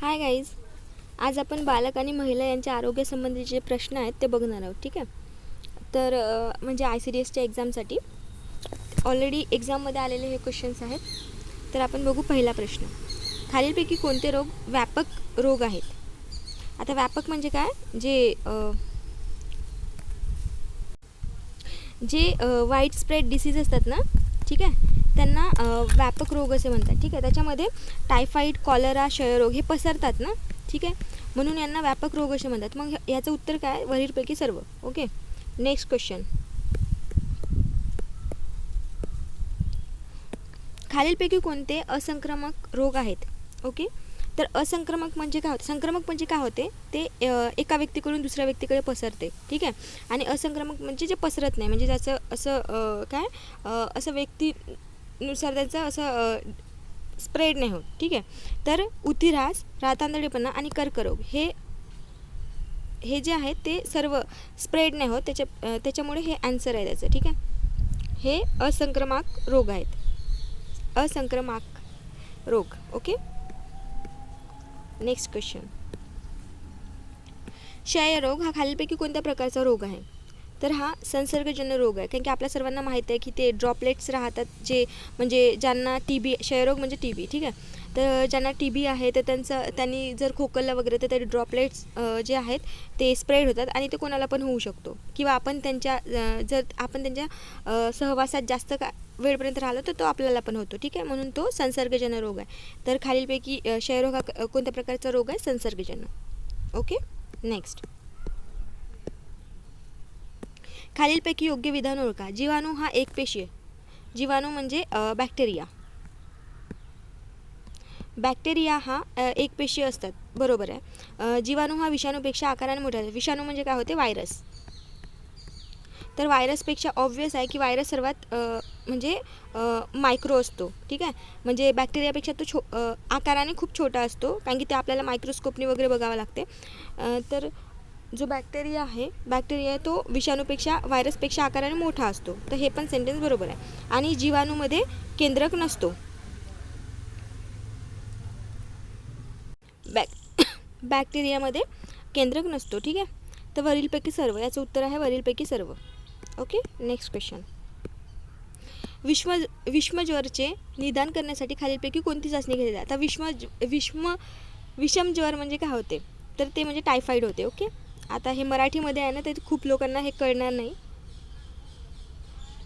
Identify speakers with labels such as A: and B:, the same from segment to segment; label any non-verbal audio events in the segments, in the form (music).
A: Hi guys आज आपण बालक आणि महिला यांच्या आरोग्यासंबंधी जे प्रश्न आहेत ते बघणार आहोत ठीक आहे? तर म्हणजे आय सी डी एसच्या एक्झामसाठी ऑलरेडी एक्झाममध्ये आलेले हे क्वेश्चन्स आहेत. तर आपण बघू पहिला प्रश्न. खालीलपैकी कोणते रोग व्यापक रोग आहेत? आता व्यापक म्हणजे काय? जे जे वाईट स्प्रेड डिसीज असतात ना ठीक आहे? त्यांना व्यापक रोग असे म्हणतात. ठीक आहे? त्याच्यामध्ये टायफाईड कॉलरा क्षयरोग हे पसरतात ना? ठीक आहे? म्हणून यांना व्यापक रोग असे म्हणतात. मग याचं उत्तर काय? वरीलपैकी सर्व. ओके? नेक्स्ट क्वेश्चन खालीलपैकी कोणते असंक्रमक रोग आहेत? ओके? तर असंक्रमक म्हणजे काय होतं? संक्रमक म्हणजे काय होते? ते एका व्यक्तीकडून दुसऱ्या व्यक्तीकडे पसरते. ठीक आहे? आणि असंक्रमक म्हणजे जे पसरत नाही. म्हणजे ज्याचं असं काय? असं व्यक्ती नुसार त्याचं असं स्प्रेड नाही होत. ठीक आहे? तर उतिरास रातांदळेपणा आणि कर्करोग हे हे जे आहे ते सर्व स्प्रेड नाही होत. त्याच्या त्याच्यामुळे हे ॲन्सर आहे त्याचं. ठीक आहे? हे असंक्रमक रोग आहेत. असंक्रमक रोग. ओके? नेक्स्ट क्वेश्चन क्षयरोग हा खालीलपैकी कोणत्या प्रकारचा रोग आहे? तर हा संसर्गजन्य रोग आहे. कारण की आपल्या सर्वांना माहीत आहे की ते ड्रॉपलेट्स राहतात जे म्हणजे ज्यांना टी बी क्षयरोग म्हणजे टी बी ठीक आहे? तर ज्यांना टी बी आहे तर त्यांचं त्यांनी जर खोकललं वगैरे तर ते ड्रॉपलेट्स जे आहेत ते स्प्रेड होतात आणि ते कोणाला पण होऊ शकतो. किंवा आपण त्यांच्या जर आपण त्यांच्या सहवासात जास्त का वेळपर्यंत राहिलो तर तो आपल्याला पण होतो ठीक आहे? म्हणून तो संसर्गजन्य रोग आहे. तर खालीलपैकी क्षयरोग हा कोणत्या प्रकारचा रोग आहे? संसर्गजन्य. ओके? नेक्स्ट. खालीलपैकी योग्य विधान ओळखा. जीवाणू हा एक पेशी आहे. जीवाणू म्हणजे बॅक्टेरिया. बॅक्टेरिया हा एक पेशी असतात. बरोबर आहे. जीवाणू हा विषाणूपेक्षा आकाराने मोठा असतो. विषाणू म्हणजे काय होते? व्हायरस. तर व्हायरसपेक्षा ऑब्वियस आहे की व्हायरस सर्वात म्हणजे मायक्रो असतो. ठीक आहे? म्हणजे बॅक्टेरियापेक्षा तो छो आकाराने खूप छोटा असतो. कारण की ते आपल्याला मायक्रोस्कोपनी वगैरे बघावं लागते. तर जो बॅक्टेरिया आहे बॅक्टेरिया तो विषाणूपेक्षा व्हायरसपेक्षा आकाराने मोठा असतो. तर हे पण सेंटेन्स बरोबर आहे. आणि जीवाणूमध्ये केंद्रक नसतो. बॅक बॅक्टेरियामध्ये (coughs) केंद्रक नसतो ठीक आहे? तर वरीलपैकी सर्व याचं उत्तर आहे वरीलपैकी सर्व. ओके नेक्स्ट क्वेश्चन विश्व विश्वज्वरचे निदान करण्यासाठी खालीलपैकी कोणती चाचणी घेतली जाते? आता विश्व विश्व विषम ज्वर म्हणजे काय होते? तर ते म्हणजे टायफॉईड होते ओके आता हे मराठीमध्ये आहे ना ते खूप लोकांना हे कळणार नाही.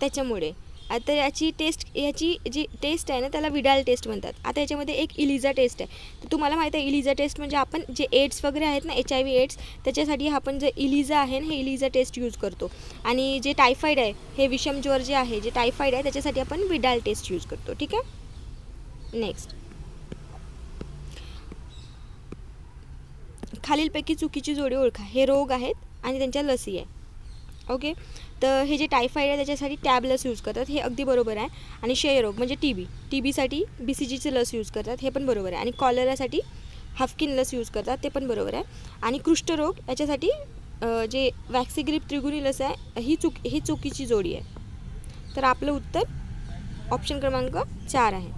A: त्याच्यामुळे. आता याची टेस्ट याची जी टेस्ट आहे ना त्याला विडाल टेस्ट म्हणतात. आता याच्यामध्ये एक इलिझा टेस्ट आहे. तर तुम्हाला माहीत आहे इलिझा टेस्ट म्हणजे आपण जे एड्स वगैरे आहेत ना एच आय व्ही एड्स त्याच्यासाठी आपण जे इलिझा आहे ना हे इलिझा टेस्ट यूज करतो. आणि जे टायफॉईड आहे हे विषमज्वर जे आहे जे टायफॉईड आहे त्याच्यासाठी आपण विडाल टेस्ट यूज करतो. ठीक आहे? नेक्स्ट खालीलपैकी चुकीची जोडी ओळखा. हे रोग आहेत आणि त्यांच्या लसी आहे. ओके तर हे जे टायफॉईड आहे त्याच्यासाठी टॅब लस यूज करतात. हे अगदी बरोबर आहे. आणि क्षयरोग म्हणजे टी बी टी बीसाठी बी सी जीचं लस यूज करतात. हे पण बरोबर आहे. आणि कॉलरासाठी हाफकिन लस यूज करतात. ते पण बरोबर आहे. आणि कृष्ठरोग याच्यासाठी जे वॅक्सिग्रीप त्रिगुणी लस आहे ही चुक ही चुकीची जोडी आहे. तर आपलं उत्तर ऑप्शन क्रमांक चार आहे.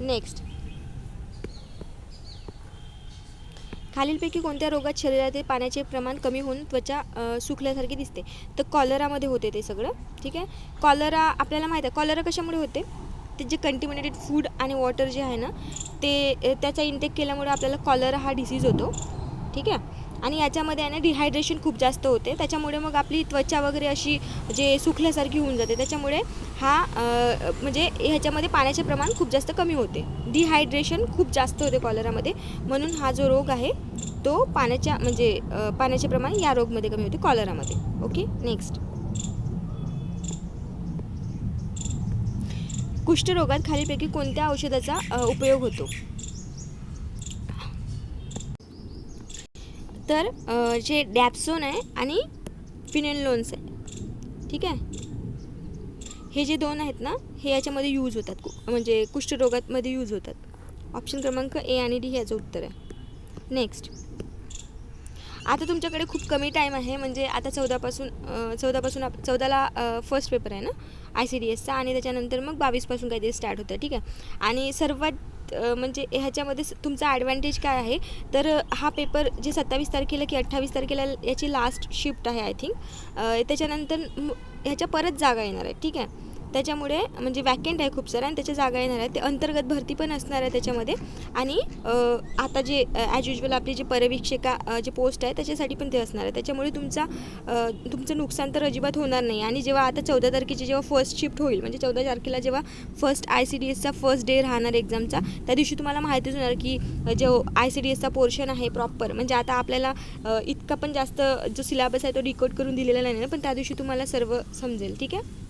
A: नेक्स्ट खालीलपैकी कोणत्या रोगात शरीरातील पाण्याचे प्रमाण कमी होऊन त्वचा सुकल्यासारखी दिसते? तर कॉलरामध्ये होते ते सगळं ठीक आहे? कॉलरा आपल्याला माहीत आहे कॉलरा कशामुळे होते? ते जे कंटिमिनेटेड फूड आणि वॉटर जे आहे ना ते त्याचा इंटेक केल्यामुळे आपल्याला कॉलरा हा डिसीज होतो ठीक आहे? आणि याच्यामध्ये आहे ना डिहायड्रेशन खूप जास्त होते. त्याच्यामुळे मग आपली त्वचा वगैरे अशी जे सुकल्यासारखी होऊन जाते. त्याच्यामुळे हा म्हणजे ह्याच्यामध्ये पाण्याचे प्रमाण खूप जास्त कमी होते. डिहायड्रेशन खूप जास्त होते कॉलरामध्ये. म्हणून हा जो रोग आहे तो पाण्याच्या म्हणजे पाण्याचे प्रमाण या रोगमध्ये कमी होते कॉलरामध्ये. ओके? नेक्स्ट कुष्ठरोगात खालीपैकी कोणत्या औषधाचा उपयोग होतो? तर जे डॅप्सोन आहे आणि फिनेलोन्स आहे. ठीक आहे? हे जे दोन आहेत ना हे याच्यामध्ये यूज होतात. म्हणजे कुष्ठरोगातमध्ये यूज होतात. ऑप्शन क्रमांक ए आणि डी ह्याचं उत्तर आहे. नेक्स्ट आता तुमच्याकडे खूप कमी टाईम आहे. म्हणजे आता चौदापासून चौदापासून आप चौदाला फर्स्ट पेपर आहे ना? आय सी डी एसचा आणि त्याच्यानंतर मग बावीसपासून काहीतरी स्टार्ट होतं. ठीक आहे? आणि सर्वात म्हणजे ह्याच्यामध्ये तुमचा ॲडव्हान्टेज काय आहे? तर हा पेपर जे सत्तावीस तारखेला की अठ्ठावीस तारखेला याची लास्ट शिफ्ट आहे आय थिंक त्याच्यानंतर ह्याच्या परत जागा येणार आहे. ठीक आहे? त्याच्यामुळे म्हणजे वॅकेंट आहे खूप साऱ्या आणि त्याच्या जागा येणार आहेत. ते अंतर्गत भरती पण असणार आहे त्याच्यामध्ये. आणि आता जे ॲज युजल आपली जी पर्यवेक्षिका जे पोस्ट आहे त्याच्यासाठी पण ते असणार आहे. त्याच्यामुळे तुमचा तुमचं नुकसान तर अजिबात होणार नाही. आणि जेव्हा आता चौदा तारखेची जेव्हा फर्स्ट शिफ्ट होईल म्हणजे चौदा तारखेला जेव्हा फर्स्ट आय सी डी एसचा फर्स्ट डे राहणार एक्झामचा त्या दिवशी तुम्हाला माहितीच होणार की जो आय सी डी एसचा पोर्शन आहे प्रॉपर म्हणजे आता आपल्याला इतका पण जास्त जो सिलेबस आहे तो रिकॉर्ड करून दिलेला नाही ना पण त्या दिवशी तुम्हाला सर्व समजेल. ठीक आहे?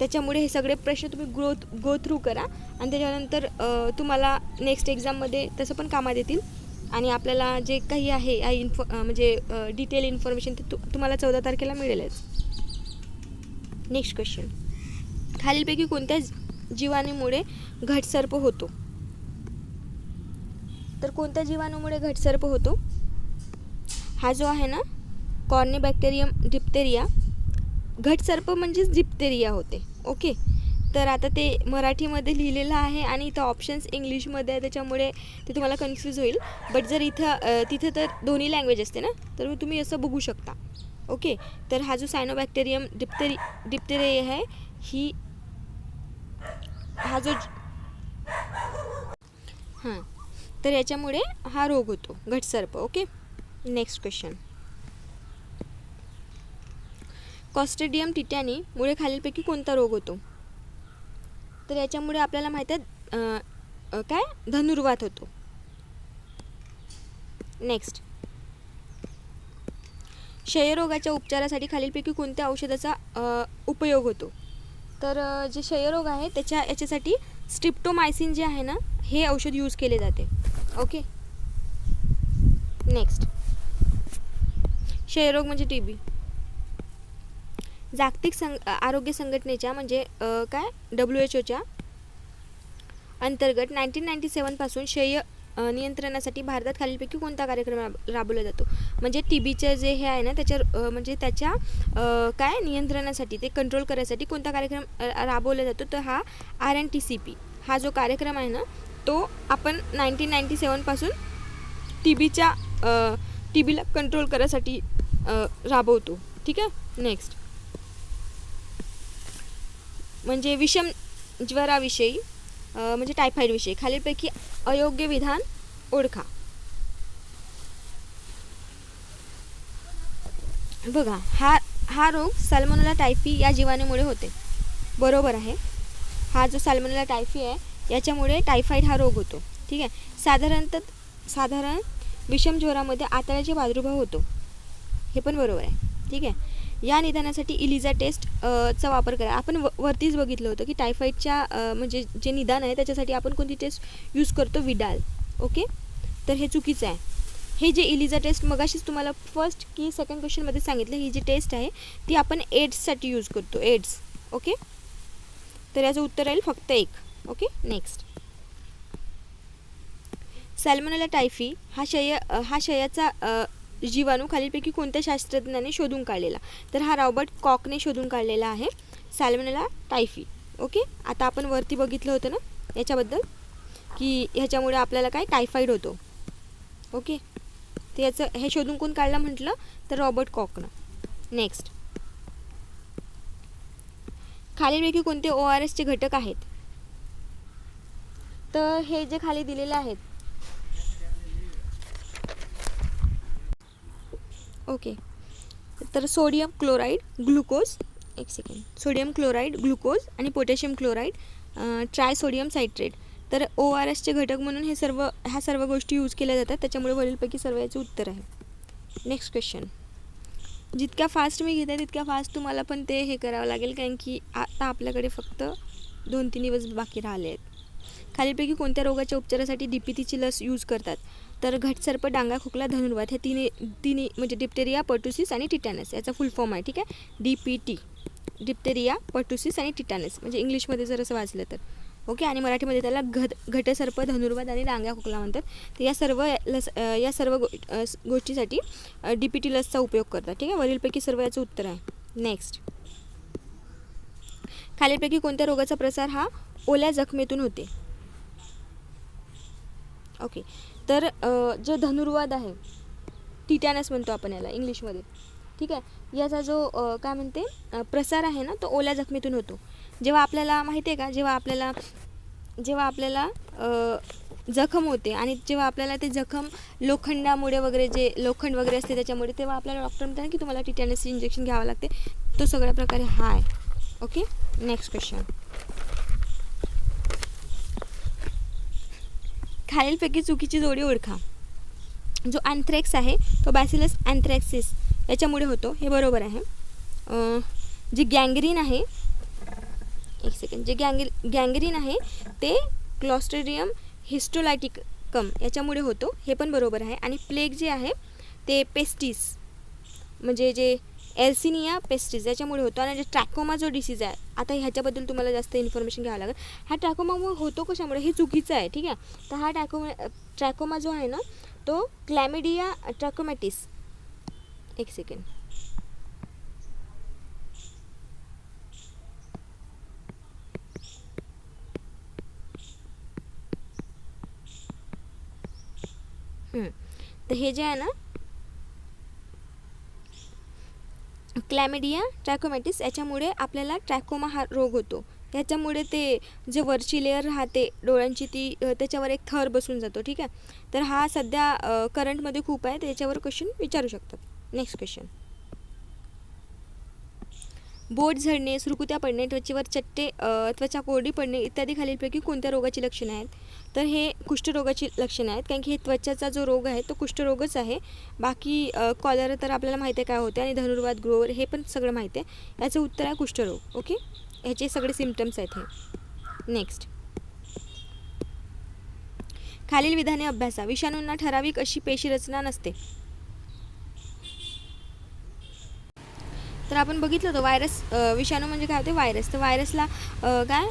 A: त्याच्यामुळे हे सगळे प्रश्न तुम्ही ग्रोथ गो थ्रू करा. आणि त्याच्यानंतर तुम्हाला नेक्स्ट एक्झाममध्ये तसं पण कामात येतील. आणि आपल्याला जे काही आहे या इन्फॉ म्हणजे डिटेल इन्फॉर्मेशन ते तु तुम्हाला चौदा तारखेला मिळेलच. नेक्स्ट क्वेश्चन खालीलपैकी कोणत्या जीवाणूमुळे घटसर्प होतो? तर कोणत्या जीवाणूमुळे घटसर्प होतो? हा जो आहे ना कॉर्नेबॅक्टेरियम डिप्टेरिया घटसर्प म्हणजेच डिप्टेरिया होते. ओके. तर आता ते मराठीमध्ये लिहिलेलं आहे आणि इथं ऑप्शन्स इंग्लिशमध्ये आहे त्याच्यामुळे ते तुम्हाला कन्फ्यूज होईल. बट जर इथं तिथं तर दोन्ही लँग्वेज असते ना? तर मग तुम्ही असं बघू शकता. ओके. तर हा जो सायनोबॅक्टेरियम डिप्टेरी डिप्टेरे आहे ही हा जो हां. तर याच्यामुळे हा रोग होतो घटसर्प. Okay? Next question clostridium tetani मुळे खालीलपैकी कोणता रोग होतो? तर याच्यामुळे आपल्याला माहीत आहे काय? धनुर्वात होतो. नेक्स्ट क्षयरोगाच्या उपचारासाठी खालीलपैकी कोणत्या औषधाचा उपयोग होतो? तर जे क्षयरोग आहे त्याच्या याच्यासाठी स्ट्रिप्टोमायसिन जे आहे ना हे औषध यूज केले जाते. ओके नेक्स्ट क्षयरोग म्हणजे टी बी जागतिक संग आरोग्य संघटनेच्या म्हणजे काय? डब्ल्यू एच ओच्या अंतर्गत नाईन्टीन नाईन्टी सेवनपासून क्षय नियंत्रणासाठी भारतात खालीलपैकी कोणता कार्यक्रम राब राबवला जातो? म्हणजे टी बीचं जे हे आहे ना त्याच्या म्हणजे त्याच्या काय? नियंत्रणासाठी ते कंट्रोल करायसाठी कोणता कार्यक्रम राबवला जातो? तर हा R N T C P हा जो कार्यक्रम आहे ना तो आपण नाईन्टीन नाईन्टी सेवनपासून टी बीच्या टी बीला कंट्रोल करायसाठी राबवतो. ठीक आहे? नेक्स्ट म्हणजे विषम ज्वराविषयी म्हणजे टायफॉईडविषयी खालीलपैकी अयोग्य विधान ओळखा. बघा हा हा रोग सॅल्मोनेला टायफी या जीवाणूमुळे होते. बरोबर आहे. हा जो सॅल्मोनेला टायफी आहे याच्यामुळे टायफॉईड हा रोग होतो. ठीक आहे? साधारणतः साधारण विषम ज्वरामध्ये आतड्याचे प्रादुर्भाव होतो. हे पण बरोबर आहे. ठीक आहे? या निदानासाठी इलिझा टेस्ट चा वापर करा. आपण व वरतीच बघितलं होतं की टायफॉईडच्या म्हणजे जे निदान आहे त्याच्यासाठी आपण कोणती टेस्ट यूज करतो? विडाल. ओके तर हे चुकीचं आहे. हे जे इलिझा टेस्ट मगाशीच तुम्हाला फर्स्ट की सेकंड क्वेश्चनमध्ये सांगितलं ही जी टेस्ट आहे ती आपण एड्ससाठी यूज करतो. एड्स ओके तर याचं उत्तर राहील फक्त एक. ओके नेक्स्ट सॅल्मोनेला टायफी हा शय हा शयाचा जीवाणू खालीलपैकी कोणत्या शास्त्रज्ञाने शोधून काढलेला? तर हा रॉबर्ट कॉकने शोधून काढलेला आहे सॅल्मोनेला टायफी. ओके? आता आपण वरती बघितलं होतं ना याच्याबद्दल की ह्याच्यामुळे आपल्याला काय? टायफाईड होतो. ओके? तर याचं हे शोधून कोण काढलं म्हटलं? तर रॉबर्ट कॉकनं. नेक्स्ट. खालीलपैकी कोणते ओ आर एसचे घटक आहेत? तर हे जे खाली दिलेले आहेत ओके. तर सोडियम क्लोराईड ग्लुकोज एक सेकंड सोडियम क्लोराईड ग्लुकोज आणि potassium chloride tri sodium citrate. तर ओ आर एसचे घटक म्हणून हे सर्व ह्या सर्व गोष्टी यूज केल्या जातात. त्याच्यामुळे वरीलपैकी सर्व याचे उत्तर आहे. नेक्स्ट क्वेश्चन जितक्या फास्ट मी घेते तितक्या फास्ट तुम्हाला पण ते हे करावं लागेल कारण की आता आपल्याकडे फक्त दोन तीन दिवस बाकी राहिले आहेत. खालीलपैकी कोणत्या रोगाच्या उपचारासाठी डी पी टीची लस यूज करतात? तर घटसर्प डांगा खोकला धनुर्वात हे तिन्ही तिन्ही म्हणजे डिप्टेरिया पर्टुसिस आणि टिटॅनस याचा फुल फॉर्म आहे ठीक आहे? D P T diphtheria pertussis आणि टिटॅनस म्हणजे इंग्लिशमध्ये जर असं वाचलं तर. ओके? आणि मराठीमध्ये त्याला घट घटसर्प धनुर्वाद आणि डांग्या खोकला म्हणतात. तर या सर्व लस या सर्व गो गोष्टीसाठी डी पी टी लसचा उपयोग करतात ठीक आहे? वरीलपैकी सर्व याचं उत्तर आहे. नेक्स्ट खालीलपैकी कोणत्या रोगाचा प्रसार हा ओल्या जखमेतून होते? ओके. तर जो धनुर्वाद आहे टिटॅनस म्हणतो आपण याला इंग्लिशमध्ये. ठीक आहे? याचा जो काय म्हणते प्रसार आहे ना तो ओल्या जखमेतून होतो. जेव्हा आपल्याला माहिती आहे का जेव्हा आपल्याला जेव्हा आपल्याला जखम होते आणि जेव्हा आपल्याला ते जखम लोखंडामुळे वगैरे जे लोखंड वगैरे असते त्याच्यामुळे तेव्हा आपल्याला डॉक्टर म्हणतात ना की तुम्हाला टिटॅनसचे इंजेक्शन घ्यावं लागते. तो सगळ्या प्रकारे हा आहे ओके नेक्स्ट क्वेश्चन खालीलपैकी चुकीची जोडी ओळखा. जो अँथ्रॅक्स आहे तो बॅसिलस अँथ्रॅक्सिस याच्यामुळे होतो. हे बरोबर आहे. जी गँग्रीन आहे एक सेकंड जे गँग्री गँग्रीन आहे ते क्लॉस्ट्रेडियम हिस्टोलायटिकम याच्यामुळे होतो. हे पण बरोबर आहे. आणि प्लेग जे आहे ते पेस्टिस म्हणजे जे एल्सिनिया पेस्टिस याच्यामुळे होतो. आणि जे ट्रॅकोमा जो डिसीज आहे आता ह्याच्याबद्दल तुम्हाला जास्त इन्फॉर्मेशन घ्यावं लागेल. हा ट्रॅकोमामुळे होतो कशामुळे? हे चुकीचं आहे ठीक आहे? तर हा ट्रॅकोमा ट्रॅकोमा जो आहे ना तो क्लॅमिडिया ट्रॅकोमॅटिस. एक सेकंड तर हे जे आहे ना क्लॅमिडिया ट्रॅकोमॅटिस याच्यामुळे आपल्याला ट्रॅकोमा हा रोग होतो. त्याच्यामुळे ते जे वरची लेअर राहते डोळ्यांची ती त्याच्यावर एक थर बसून जातो ठीक आहे? तर हा सध्या करंटमध्ये खूप आहे त्याच्यावर क्वेश्चन विचारू शकतात. नेक्स्ट क्वेश्चन बोट झडणे सुरकुत्या पडणे त्वचेवर चट्टे त्वचा कोरडी पडणे इत्यादी खालीलपैकी कोणत्या रोगाची लक्षणं आहेत? तर हे कुष्ठरोगाची लक्षणं आहेत कारण की हे त्वचाचा जो रोग आहे तो कुष्ठरोगच आहे. बाकी कॉलर तर आपल्याला माहिती आहे काय होते आणि धनुर्वाद ग्रोवर हे पण सगळं माहिती आहे. याचं उत्तर आहे कुष्ठरोग ओके? ह्याचे सगळे सिमटम्स आहेत हे. नेक्स्ट खालील विधाने अभ्यासा. विषाणूंना ठराविक अशी पेशी रचना नसते. तर आपण बघितलं होतं व्हायरस विषाणू म्हणजे काय होते? व्हायरस तर व्हायरसला काय?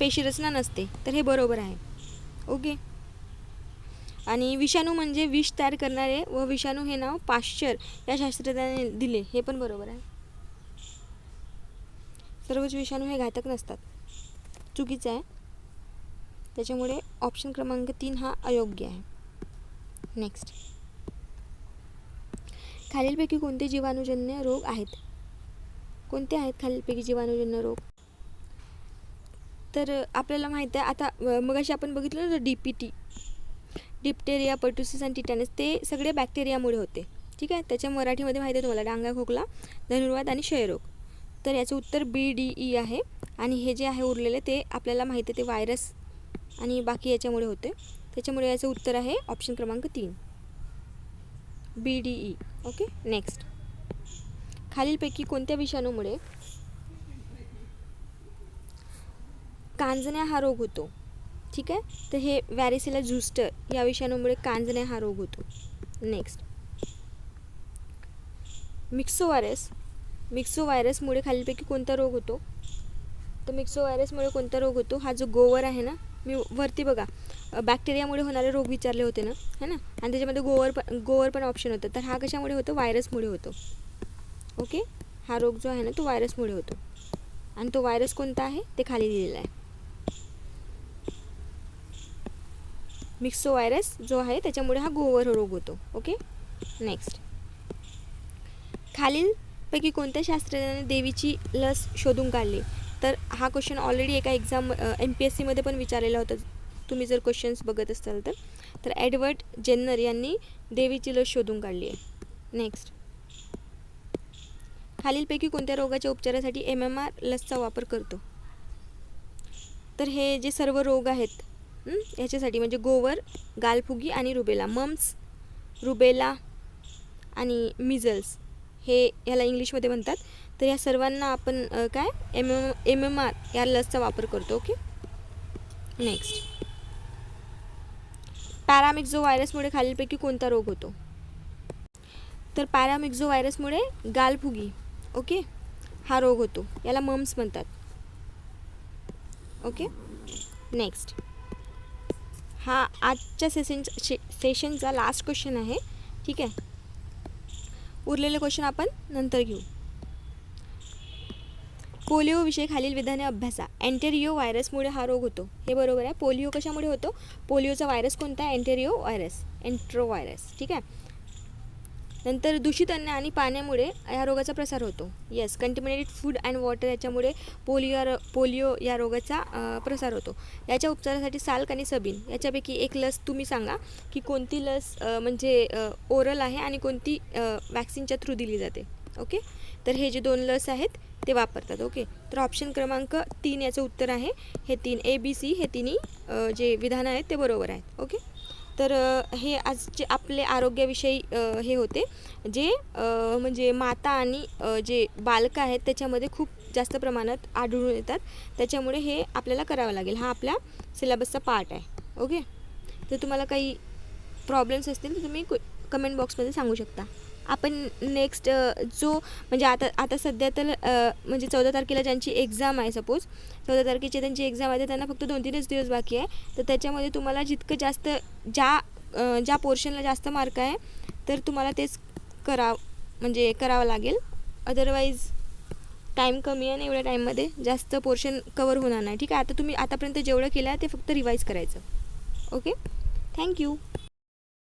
A: पेशीरचना नसते. तर हे बरोबर आहे. ओके आणि विषाणू म्हणजे विष तयार करणारे व विषाणू हे नाव पाश्चर या शास्त्रज्ञाने दिले. हे पण बरोबर आहे. सर्वच विषाणू हे घातक नसतात. चुकीचं आहे. त्याच्यामुळे ऑप्शन क्रमांक तीन हा अयोग्य आहे. नेक्स्ट खालीलपैकी कोणते जीवाणूजन्य रोग आहेत? कोणते आहेत खालीलपैकी जीवाणूजन्य रोग? तर आपल्याला माहीत आहे आता मग मगाशी आपण बघितलं ना D P T diphtheria pertussis आणि टिटॅनस ते सगळे बॅक्टेरियामुळे होते. ठीक आहे? त्याच्या मराठीमध्ये माहिती आहे तुम्हाला डांगा खोकला धनुर्वाद आणि क्षयरोग. तर याचं उत्तर बी डी ई आहे. आणि हे जे आहे उरलेले ते आपल्याला माहिती आहे ते व्हायरस आणि बाकी याच्यामुळे होते. त्याच्यामुळे याचं उत्तर आहे ऑप्शन क्रमांक तीन. B D E okay? Next खालीलपैकी कोणत्या विषाणूमुळे कांजण्या हा रोग होतो? ठीक आहे? तर हे वॅरिसिला झुस्टर या विषाणूमुळे कांजण्या हा रोग होतो. नेक्स्ट मिक्सो व्हायरस मिक्सो व्हायरसमुळे खालीलपैकी कोणता रोग होतो? तर मिक्सो व्हायरसमुळे कोणता रोग होतो? हा जो गोवर आहे ना मी वरती बघा. बॅक्टेरियामुळे होणारे रोग विचारले होते ना? है ना? आणि त्याच्यामध्ये गोवर पण गोवर पण ऑप्शन होतं. तर हा कशामुळे होतो? व्हायरसमुळे होतो. ओके हा रोग जो आहे ना तो व्हायरसमुळे होतो. आणि तो व्हायरस कोणता आहे? ते खाली दिलेला आहे. मिक्सो व्हायरस जो आहे त्याच्यामुळे हा गोवर रोग होतो. ओके नेक्स्ट खालीलपैकी कोणत्या शास्त्रज्ञाने देवीची लस शोधून काढली? तर हा क्वेश्चन ऑलरेडी एका एक्झाम एम पी एस सीमध्ये पण विचारलेला होता. तुम्ही जर क्वेश्चन्स बघत असाल तर. तर एडवर्ड जेन्नर यांनी देवीची लस शोधून काढली आहे. नेक्स्ट खालीलपैकी कोणत्या रोगाच्या उपचारासाठी एम एम आर लसचा वापर करतो? तर हे जे सर्व रोग आहेत ह्याच्यासाठी म्हणजे गोवर गालफुगी आणि रुबेला. मम्स रुबेला आणि मिझल्स हे ह्याला इंग्लिशमध्ये म्हणतात. तर या सर्वांना आपण काय? M M M M R या लसचा वापर करतो ओके? नेक्स्ट पॅरामिक्झो व्हायरसमुळे खालीलपैकी कोणता रोग होतो? तर पॅरामिक्झो व्हायरसमुळे गालफुगी ओके? हा रोग होतो. याला मम्स म्हणतात. ओके? नेक्स्ट. हा आजच्या सेशन सेशनचा लास्ट क्वेश्चन आहे. ठीक आहे? उरलेले क्वेश्चन आपण नंतर घेऊ. पोलिओविषयी खालील विधाने अभ्यासा. अँटेरिओ व्हायरसमुळे हा रोग होतो. हे बरोबर आहे. पोलिओ कशामुळे होतो? पोलिओचा व्हायरस कोणता आहे? अँटेरिओ व्हायरस एंट्रो व्हायरस ठीक आहे? नंतर दूषित अन्न आणि पाण्यामुळे ह्या रोगाचा प्रसार होतो. Yes contaminated food and water याच्यामुळे पोलिओ या पोलिओ या रोगाचा प्रसार होतो. याच्या उपचारासाठी साल्क आणि सबीन याच्यापैकी एक लस तुम्ही सांगा की कोणती लस म्हणजे ओरल आहे आणि कोणती वॅक्सिनच्या थ्रू दिली जाते? ओके? तर हे जे दोन लस आहेत ते वापरतात ओके? तर ऑप्शन क्रमांक तीन याचं उत्तर आहे. हे तीन ए बी सी हे तिन्ही जे विधानं आहेत ते बरोबर आहेत ओके? तर हे आजचे आपले आरोग्याविषयी हे होते जे म्हणजे माता आणि जे बालकं आहेत त्याच्यामध्ये खूप जास्त प्रमाणात आढळून येतात. त्याच्यामुळे हे आपल्याला करावं लागेल. हा आपल्या सिलेबसचा पार्ट आहे ओके? तर तुम्हाला काही प्रॉब्लेम्स असतील तर तुम्ही कमेंट बॉक्समध्ये सांगू शकता. आपण नेक्स्ट जो म्हणजे आता आता सध्या तर म्हणजे चौदा तारखेला ज्यांची एक्झाम आहे सपोज चौदा तारखेची त्यांची एक्झाम आहे तर त्यांना फक्त दोन तीनच दिवस बाकी आहे. तर त्याच्यामध्ये तुम्हाला जितकं जास्त ज्या ज्या पोर्शनला जास्त मार्क आहे तर तुम्हाला तेच करा म्हणजे करावं लागेल. अदरवाईज टाईम कमी आहे आणि एवढ्या टाईममध्ये जास्त पोर्शन कवर होणार नाही. ठीक आहे? आता तुम्ही आतापर्यंत जेवढं केलं आहे ते फक्त रिवाईज करायचं. Okay thank you